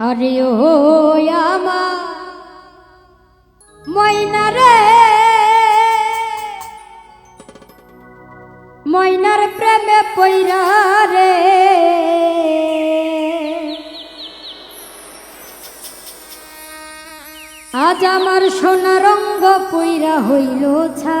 আরে আমা ময়না ময়নার প্রেমে পৈরা রে। আজ আমার সোনারঙ্গ পৈরা হইল ছা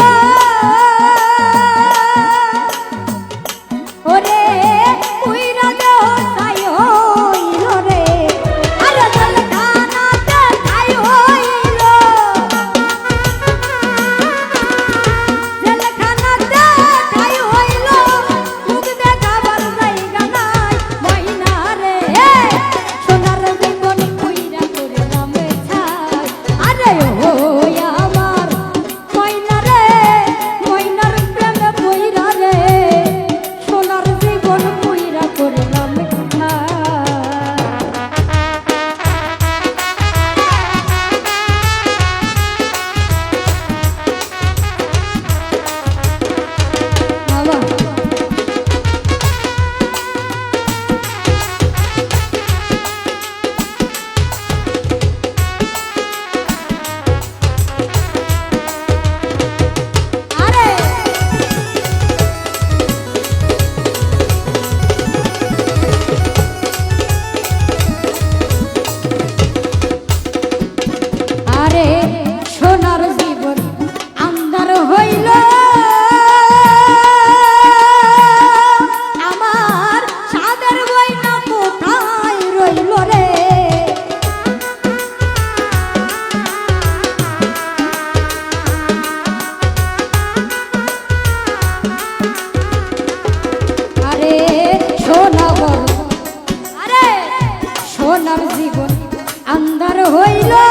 আন্ধার হইল।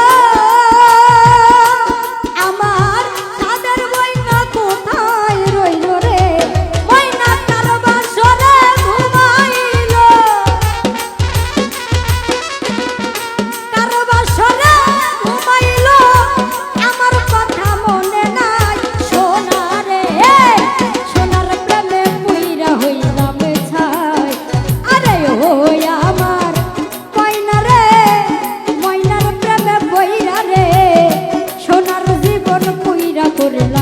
ocurre la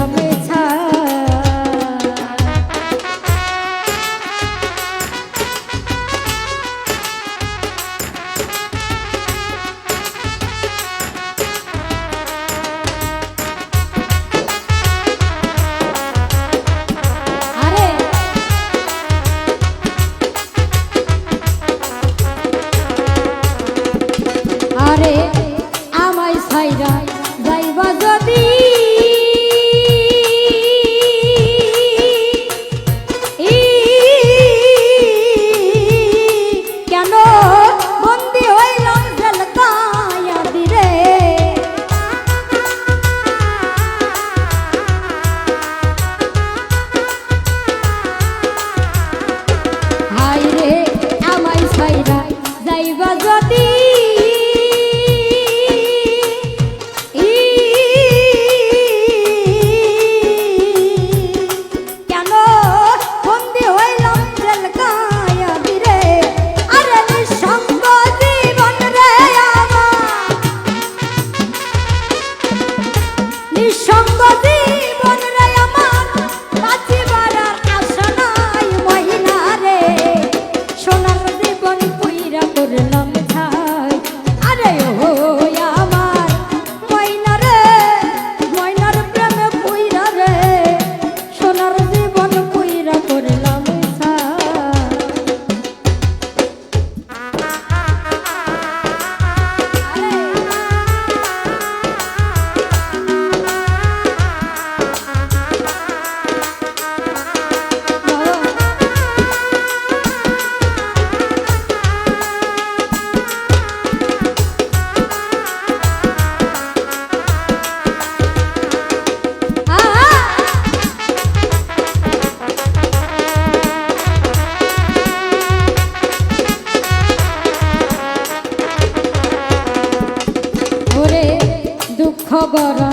গরম